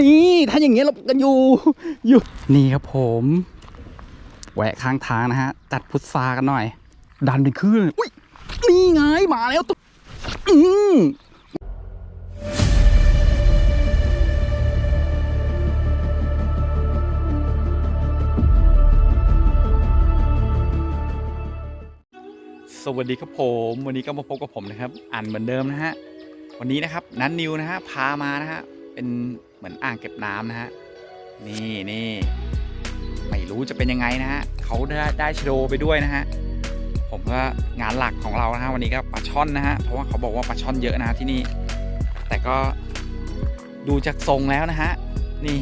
นี่ถ้าอย่างเงี้ยเรากันอยู่อยู่ นี่ครับผมแวะข้างทางนะฮะจัดพุทรากันหน่อย ดันเป็นคลื่นอุ้ยนี่ไงมาแล้วตุ๊อืมสวัสดีครับผมวันนี้ก็มาพบกับผมนะครับอ่านเหมือนเดิมนะฮะวันนี้นะครับนันนิวนะฮะพามานะฮะเป็น เหมือนอ่างเก็บน้ำนะฮะ นี่นี่ไม่รู้จะเป็นยังไงนะฮะเขาได้ได้ชโดไปด้วยนะฮะ ผมก็งานหลักของเรานะฮะวันนี้ก็ปลาช่อนนะฮะ เพราะว่าเขาบอกว่าปลาช่อนเยอะนะะที่นี่ แต่ก็ดูจากทรงแล้วนะฮะ นี่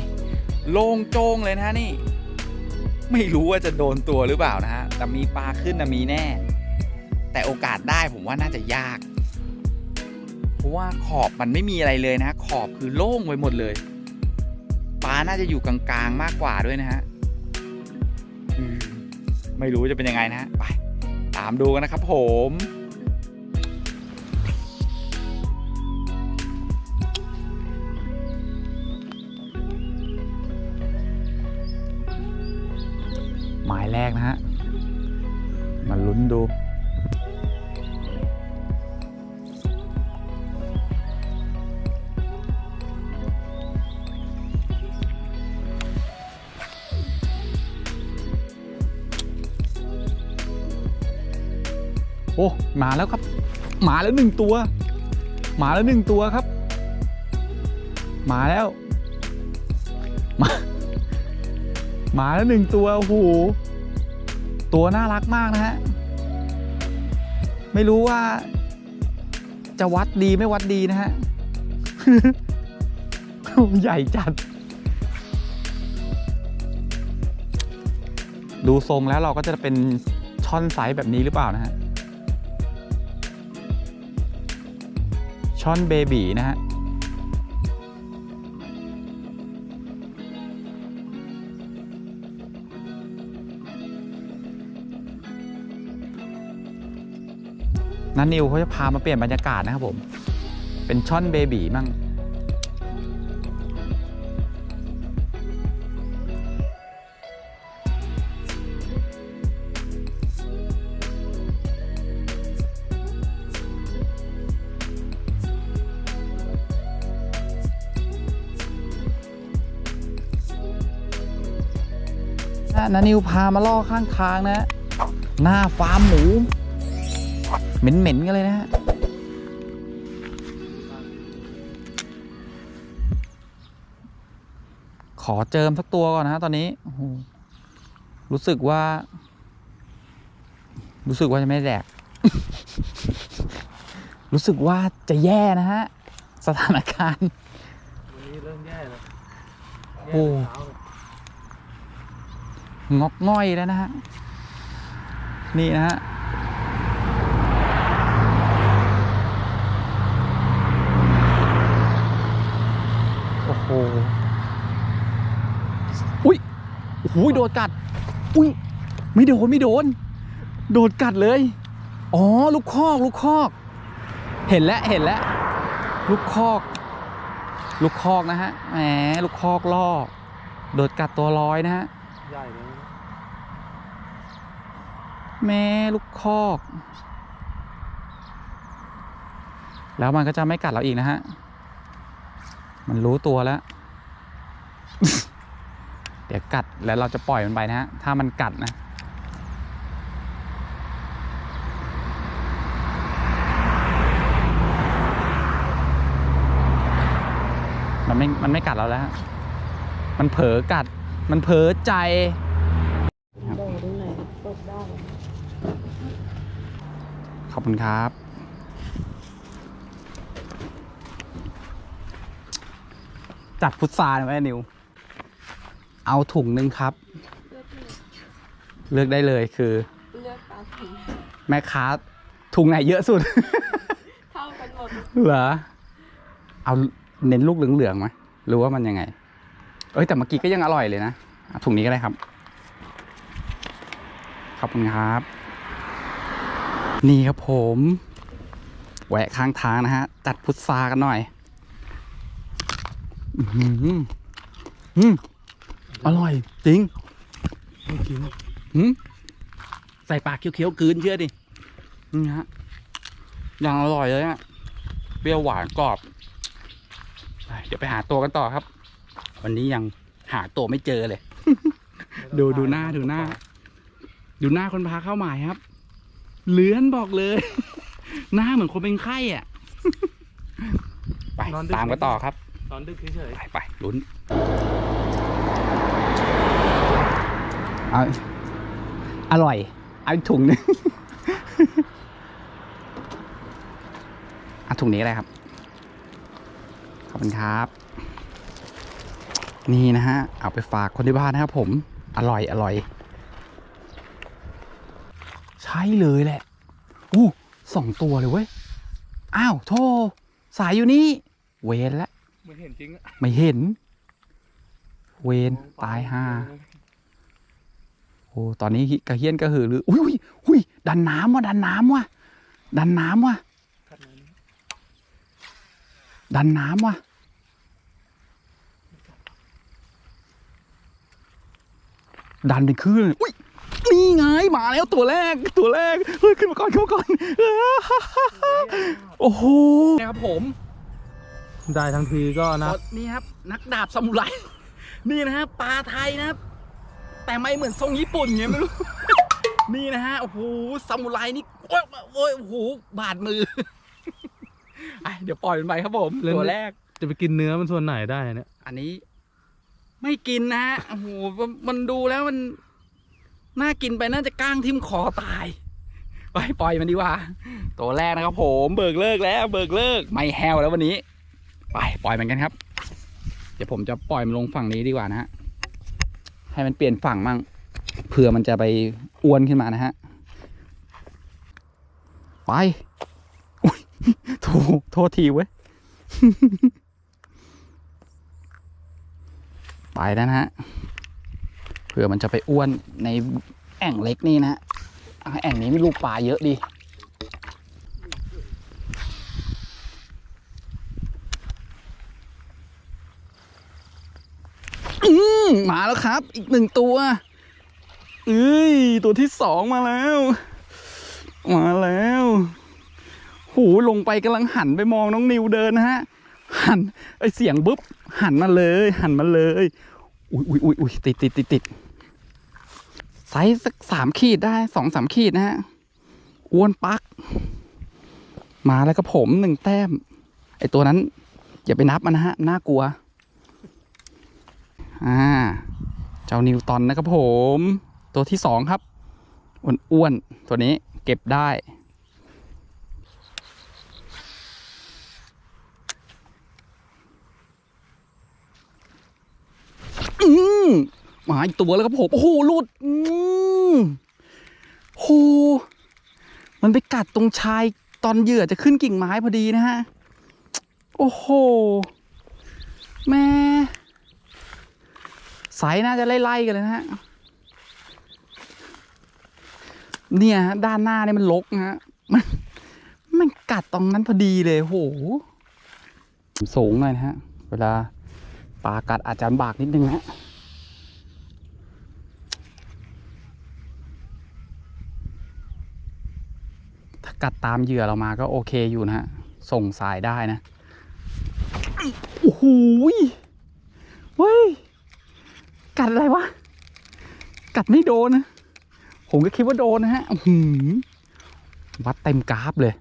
โล่งโจ้งเลยนะฮะนี่ ไม่รู้ว่าจะโดนตัวหรือเปล่านะฮะ แต่มีปลาขึ้นนะมีแน่ แต่โอกาสได้ผมว่าน่าจะยาก ราะว่าขอบมันไม่มีอะไรเลยนะขอบคือโล่งไปหมดเลยปลาน่าจะอยู่กลางๆมากกว่าด้วยนะฮะไม่รู้จะเป็นยังไงนะฮะไปตามดูกันนะครับผมหมายแรกนะฮะ มาลุ้นดู มาแล้วครับ มาแล้วหนึ่งตัว มาแล้วหนึ่งตัวครับ มาแล้ว มามาแล้วหนึ่งตัวโอ้โหตัวน่ารักมากนะฮะ ไม่รู้ว่า จะวัดดีไม่วัดดีนะฮะใหญ่จัด ดูทรงแล้วเราก็จะเป็นช่อนไซส์แบบนี้หรือเปล่านะฮะ ช่อนเบบีนะฮะนันนิวเขาจะพามาเปลี่ยนบรรยากาศนะครับผม เป็นช่อนเบบีมั่ง นะนานิวพามาล่อข้างทางนะ หน้าฟาร์มหมู เหม็นๆกันเลยนะฮะขอเจิมสักตัวก่อนนะฮะตอนนี้โอ้โหรู้สึกว่า รู้สึกว่าจะไม่แดก รู้สึกว่าจะแย่นะฮะ สถานการณ์วันนี้เริ่มแย่แล้วโอ้ แย่แต่เช้าเลย งอกง่อยแล้วนะฮะ นี่นะฮะโอ้โหอุ้ยโอ้โหโดนกัด อุ้ยไม่โดนไม่โดน โดนกัดเลย อ๋อ ลูกคอกลูกคอก เห็นแล้วเห็นแล้ว ลูกคอก ลูกคอกนะฮะ แหม ลูกคอกล่อ โดนกัดตัวลอยนะฮะ ใหญ่เลยนะ แม่ลูกคอก แล้วมันก็จะไม่กัดเราอีกนะฮะ มันรู้ตัวแล้ว เดี๋ยวกัดแล้วเราจะปล่อยมันไปนะฮะ ถ้ามันกัดนะมันไม่ มันไม่กัดเราแล้ว มันเผลอกัด มันเผลอใจโดดตรงไหนตกได้ ขอบคุณครับ จัดพุทราหน่อยไหมนิว เอาถุงหนึ่งครับเลือกที่เลือกได้เลยคือ เลือกตามถุงแม่ค้าถุงไหนเยอะสุด เท่ากันหมดเหรอ เอาเน้นลูกเหลืองๆไหมหรือว่ามันยังไง เอ้ยแต่เมื่อกี้ก็ยังอร่อยเลยนะเอาถุงนี้ก็ได้ครับ ขอบคุณครับ นี่ครับผมแวะข้างทางนะฮะจัดพุทรากันหน่อย อื้อหืออืมอร่อย จริงไม่กินหืมใส่ปากเคี้ยวๆกลืนเชื่อดิ นี่ฮะยังอร่อยเลยอะเปรี้ยวหวานกรอบไปเดี๋ยวไปหาตัวกันต่อครับ วันนี้ยังหาตัวไม่เจอเลย ดูดูหน้าดูหน้า ดูหน้าคนพาเข้าหมายครับ เลือนบอกเลย หน้าเหมือนคนเป็นไข้อะ ไปตามกันต่อครับนอนดึกเฉยไปไปลุ้นเอาอร่อย เอาอีกถุงหนึง เอาถุงนี้อะไรครับ ขอบคุณครับ นี่นะฮะ เอาไปฝากคนที่บ้านนะครับผม อร่อยอร่อยใช่เลยแหละ อู้สองตัวเลยเว้ย อ้าวโทสายอยู่นี่ เวนแล้วๆไม่เห็นจริงอะไม่เห็น เวนตายห่าโอ้ตอนนี้กระเฮียนกระหือรือ อุ้ยอุ้ยอุ้ยดันน้ำว่ะดันน้ำว่ะดันน้ำว่ะขัดน้ดันน้ำว่ะดันเป็นคลื่นเลยอุ้ย นี่ไงมาแล้วตัวแรกตัวแรกเฮ้ยขึ้นมาก่อนขึ้นมาก่อนโอ้โหนะครับผมำได้ทั้งทีก็นะนี่ครับ นักดาบซามูไรนี่นะฮะปลาไทยนะครับ แต่ไม่เหมือนทรงญี่ปุ่นไงไม่รู้นี่นะฮะโอ้โหซามูไรนี่โอ้ยโอ้ยโอ้โหบาดมือไอะเดี๋ยวปล่อยมันไปครับผมเล่นตัวแรก จะไปกินเนื้อมันส่วนไหนได้เนี่ยอันนี้ ไม่กินนะฮะโอ้โหมันมันดูแล้วมัน น่ากินไปน่าจะก้างทิ่มคอตายไปปล่อยมันดีกว่า ตัวแรกนะครับผมเบิกเลิกแล้ว เบิกเลิกไม่แฮวแล้ววันนี้ ไปปล่อยมันกันครับ เดี๋ยวผมจะปล่อยมันลงฝั่งนี้ดีกว่านะฮะให้มันเปลี่ยนฝั่งมั่งเผื่อมันจะไปอ้วนขึ้นมานะฮะไปโทษโทษทีเว้ยไปแล้วนะฮะ ผื่อมันจะไปอ้วนในแอ่งเล็กนี่นะแอ่งนี้มีลูกปลาเยอะดีมาแล้วครับ อีกหนึ่งตัวเอ้ยตัวที่สองมาแล้ว มาแล้วหูลงไปกำลังหันไปมองน้องนิวเดินนะฮะ หันไอเสียงบึ๊บหันมาเลย หันมาเลย อุ้ยอุ้ยอุ้ยอุ้ยติดติดติดติด ไซส์สักสามขีดได้สองสามขีดนะฮะอ้วนปัก มาแล้วก็ผมหนึ่งแต้ม ไอตัวนั้น อย่าไปนับมันนะฮะ น่ากลัว อ่า เจ้านิวตันนะครับผม ตัวที่สองครับอ้วนๆตัวนี้เก็บได้อืม มาอีกตัวแล้วครับผมโอ้โหลุดอืมโหมันไปกัดตรงชายตอนเหยื่อจะขึ้นกิ่งไม้พอดีนะฮะ โอ้โห แม่สายน่าจะไล่ๆกันเลยนะฮะ เนี่ยฮะด้านหน้าเนี่ยมันลกนะฮะ มันมันกัดตรงนั้นพอดีเลยโหสูงหน่อยนะฮะ เวลาปลากัดอาจจะลำบากนิดนึงนะฮะ ถ้า กัดตามเหยื่อเรามาก็โอเคอยู่นะฮะ ส่งสายได้นะ โอ้โหเฮ้ย กัดอะไรวะ กัดไม่โดนนะ ผมก็คิดว่าโดนนะฮะหือวัดเต็มกราฟเลย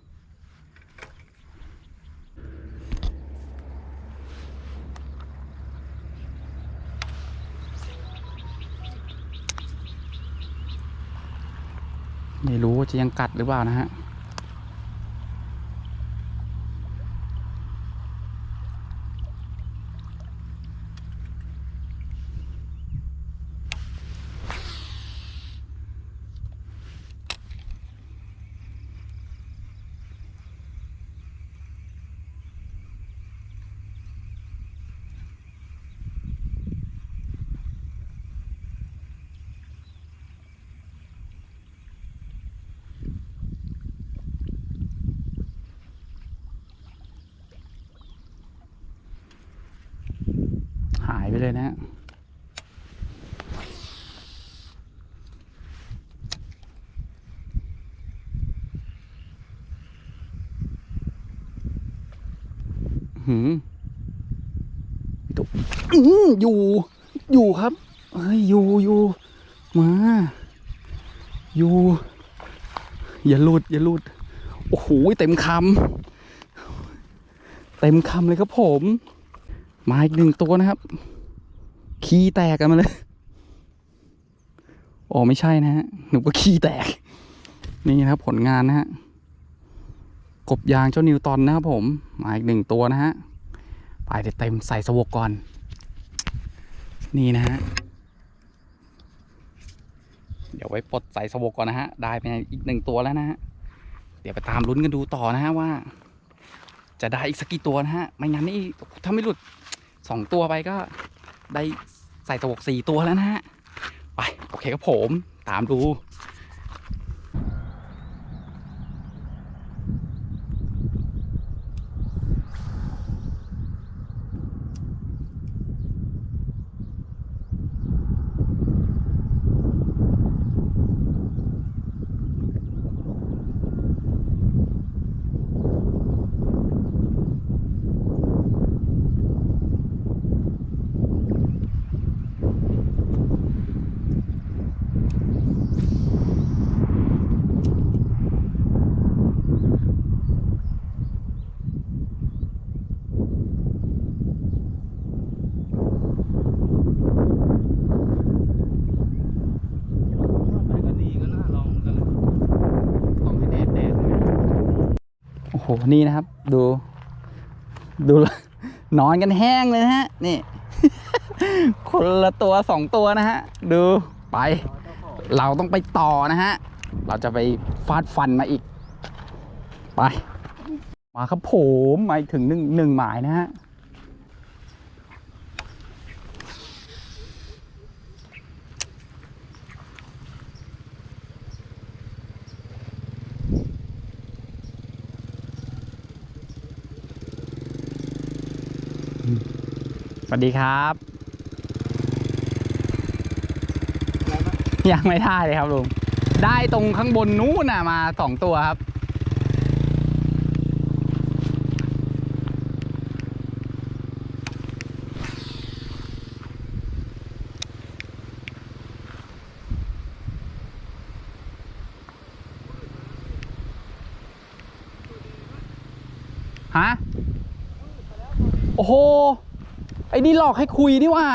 ไม่รู้ว่าจะยังกัดหรือเปล่านะฮะ เลยนะฮะหืมตุ๊อยู่ อยู่ครับเฮ้ยอยู่อยู่มา อยู่ อย่าหลุด อย่าหลุด โอ้โห เต็มคำ เต็มคำเลยครับผม มาอีกหนึ่งตัวนะครับ ขี้แตกกันมาเลยอ๋อไม่ใช่นะฮะ หนูก็ขี้แตก นี่นะครับผลงานนะฮะ กบยางเจ้านิวตันนะครับผม มาอีกหนึ่งตัวนะฮะ ไปเต็มใส่สวกก่อน นี่นะฮะ เดี๋ยวไว้ปลดใส่สวกก่อนนะฮะ ได้ไปอีกหนึ่งตัวแล้วนะฮะ เดี๋ยวไปตามลุ้นกันดูต่อนะฮะว่า จะได้อีกสักกี่ตัวนะฮะ ไม่งั้นนี่ถ้าไม่หลุดสองตัวไปก็ได้ ใส่สวกสี่ตัวแล้วนะฮะ ไป โอเคครับผม ตามดู ไปก็ดีก็น่าลองเหมือนกันนะ ต้องให้แดดแดดโอ้โห นี่นะครับ ดู ดูนอนกันแห้งเลยนะฮะ นี่ คนละตัวสองตัวนะฮะ ดูไป เราต้องไปต่อนะฮะ เราจะไปฟาดฟันมาอีก ไป มาครับผมมายถึงหนึ่งหนึ่งหมายนะฮะ วัสดีครับยังไม่ได้เลยครับลุงได้ตรงข้างบนนู้นน่ะมาสองตัวครับ ฮะ โอ้โห ไอ้นี่หลอกให้คุยนี่ว่า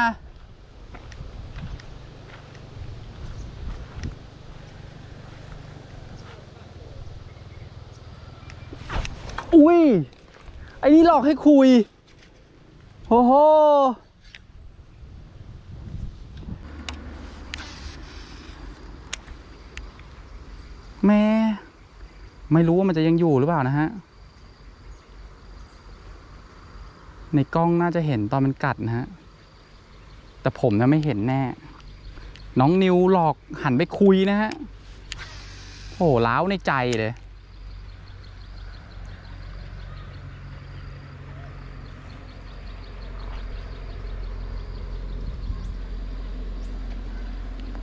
อุ้ย ไอ้นี่หลอกให้คุย โอ้โหแม่ ไม่รู้ว่ามันจะยังอยู่หรือเปล่านะฮะ ในกล้องน่าจะเห็นตอนมันกัดนะฮะ แต่ผมนะไม่เห็นแน่ น้องนิวหลอกหันไปคุยนะฮะ โอ้โหล้าวในใจเลย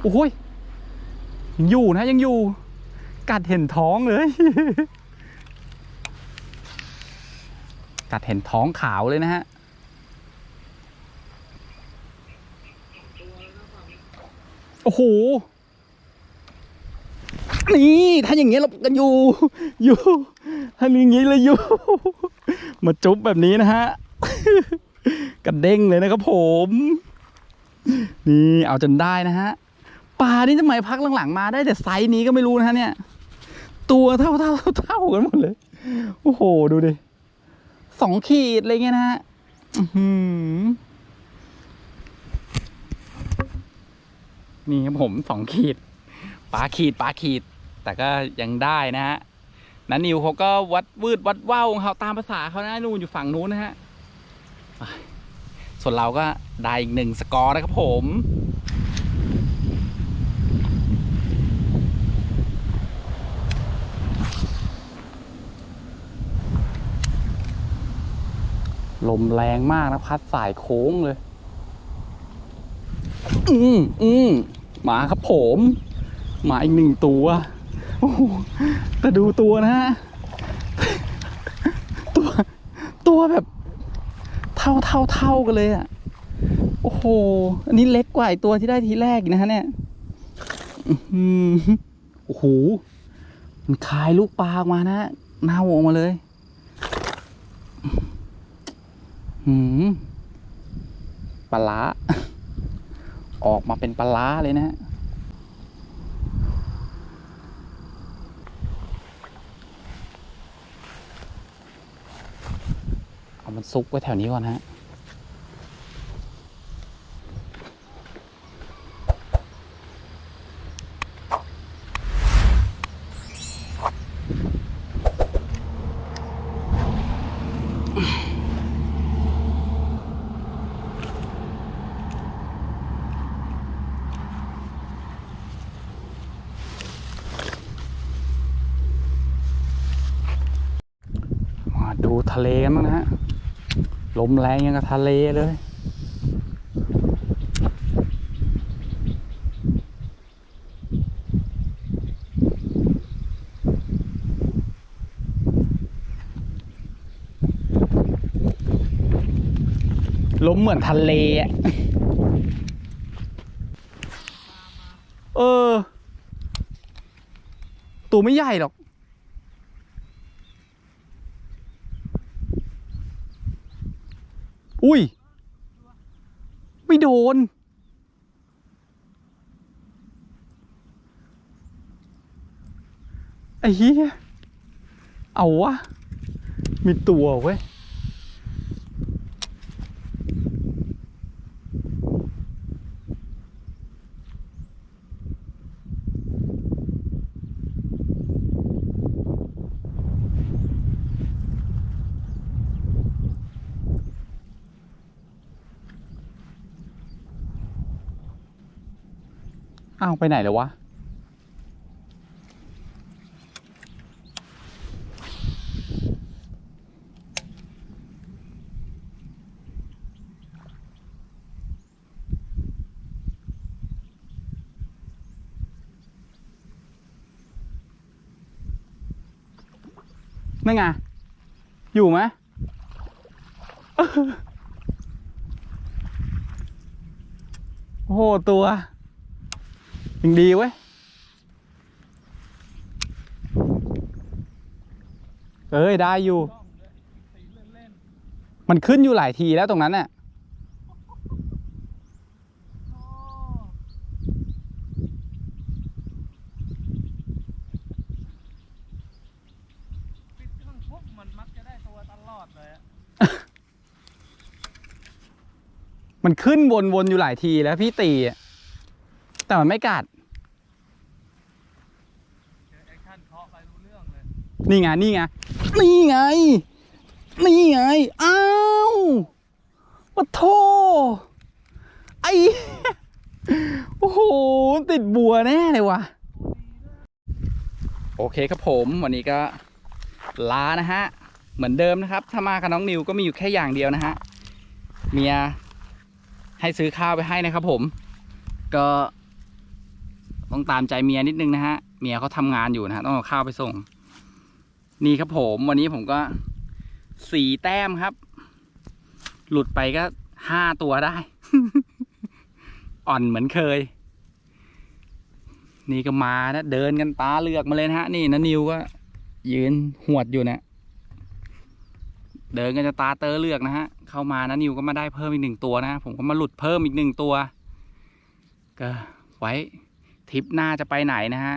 โอ้ยยังอยู่นะยังอยู่ กัดเห็นท้องเลย กัดเห็นท้องขาวเลยนะฮะโอ้โหนี่ถ้าอย่างเงี้ยเรากันอยู่อยู่ถ้าอย่างงี้เลยอยู่ มาจุ๊บแบบนี้นะฮะกระเด้งเลยนะครับผม นี่เอาจนได้นะฮะปลานี่ทำไมพักหลังๆมาได้แต่ไซส์นี้ก็ไม่รู้นะฮะเนี่ย ตัวเท่าเท่าเท่าเท่ากันหมดเลย โอ้โห ดูดิ สองขีดอะไรเงี้ยนะฮะอือหือนี่ครับผมสองขีดปลาขีดปลาขีด แต่ก็ยังได้นะฮะนันนิวเขาก็วัดวืดวัดว่าวของเขาตามภาษาเขานะนู่นอยู่ฝั่งนู้นนะฮะส่วนเราก็ได้อีกหนึ่งสกอร์นะครับผม ลมแรงมากนะพัดสายโค้งเลย อืมอืมมาครับผมหมาอีกหนึ่งตัวแต่ดูตัวนะฮะตัว ตัวแบบ เท่าเท่าเท่ากันเลยอะโอ้โห อันนี้เล็กกว่าไอตัวที่ได้ทีแรกอีกนะฮะเนี่ยอื้อหือโอ้โหมันคายลูกปลาออกมานะฮะเน่าออกมาเลย หืมปลาร้าออกมาเป็นปลาร้าเลยนะฮะเอามันซุกไว้แถวนี้ก่อนฮะ มาดู ทะเลกันบ้างนะฮะ ลมแรงยังกับทะเลเลย ลมเหมือนทะเลอะเออ ตัวไม่ใหญ่หรอก อุ้ย ไม่โดน ไอ้เหี้ย เอาวะ มีตัวเว้ย อ้าวไปไหนแล้ววะ นั่นไง อยู่ไหมโอ้โห ตัว ยังดีเว้ยเอ้ยได้อยู่ มันขึ้นอยู่หลายทีแล้วตรงนั้นน่ะปิดเครื่องปุ๊บมันมักจะได้ตัวตลอดเลยอะมันขึ้นวนๆอยู่หลายทีแล้วพี่ตีอะแต่มันไม่กัด เจอแอคชั่นเคาะไปรู้เรื่องเลย นี่ไง นี่ไง นี่ไง นี่ไง อ้าวปะโทไอโอ้โห ติดบัวแน่เลยว่ะ โอเคครับผม วันนี้ก็ลานะฮะ เหมือนเดิมนะครับ ถ้ามากับน้องนิวก็มีอยู่แค่อย่างเดียวนะฮะ เมียให้ซื้อข้าวไปให้นะครับผม ก็ต้องตามใจเมียนิดนึงนะฮะ เมียเขาทำงานอยู่นะฮะ ต้องเอาข้าวไปส่ง นี่ครับผมวันนี้ผมก็สี่แต้มครับ หลุดไปก็ห้าตัวได้ อ่อนเหมือนเคย นี่ก็มานะ เดินกันตาเลือกมาเลยนะฮะ นี่นะนิวก็ ยืนหวดอยู่เนะเดินกันจะตาเตอเลือกนะฮะ เข้ามานะนิวก็มาได้เพิ่มอีกหนึ่งตัวนะผมก็มาหลุดเพิ่มอีกหนึ่งตัว ก็ไว้ทริปหน้าจะไปไหนนะฮะ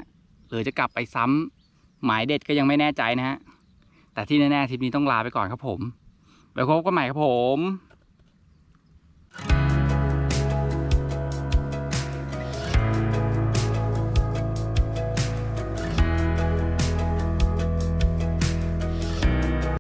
หรือจะกลับไปซ้ำ หมายเด็ดก็ยังไม่แน่ใจนะฮะแต่ที่แน่ๆทริปนี้ต้องลาไปก่อนครับผมไปพบกันใหม่ครับผม